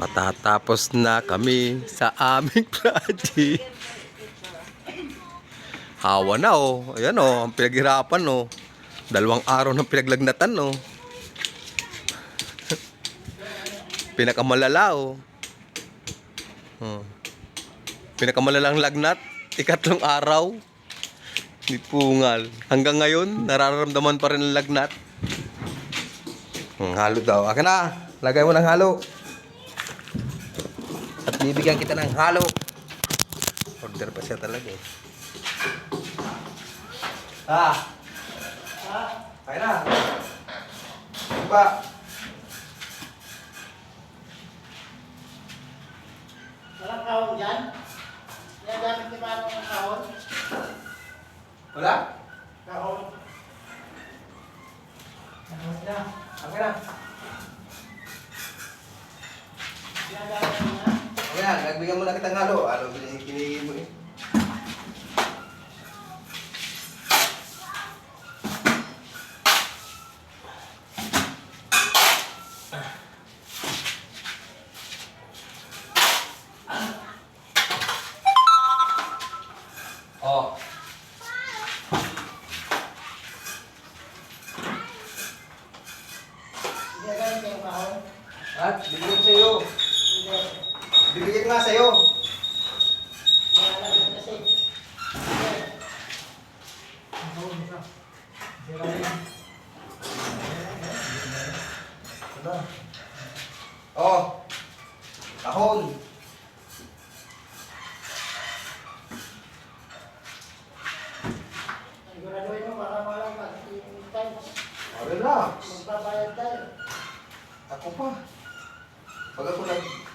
Matatapos na kami sa aming project. Hawa na oh. Ayan oh, ang pinaghirapan oh. Dalawang araw ng pinaglagnatan oh. Pinakamalala oh. Hmm. Pinakamalalang lagnat, ikatlong araw. Ni Pungal. Hanggang ngayon, nararamdaman pa rin ang lagnat. Hmm, halo daw. Akin na. Lagay mo ng halo. Bibigyan kita ng halo. Order pa siya talaga eh. Ah. Ah. Kaya na. Ba. Walang kahon dyan? Ginagamit ni Mano ng kahon? Wala? Kahon. Akin na. Ginagamit na. Nagbigyan mo na kitang halo. Ano, kinigin mo eh. Oh. At bibigyan ko sa'yo. Hindi. Bibigyan nga sa'yo. Oh. Kahon. Siguraduhin mo para walang pag-intay. Relax. Magbabayad tayo. Ako pa. Pag ako nag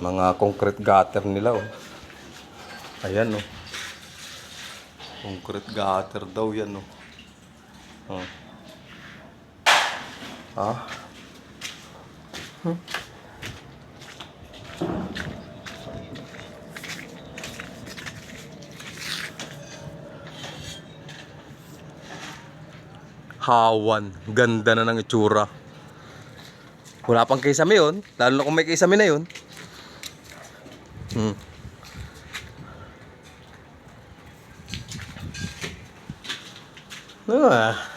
Mga concrete gutter nila oh. Ayan oh. Concrete gutter daw yan oh. Oh. Ah. Hawan. Ganda na ng itsura. Wala pang kisame yun. Lalo na kung may kisame na yun. Hmm. Ah.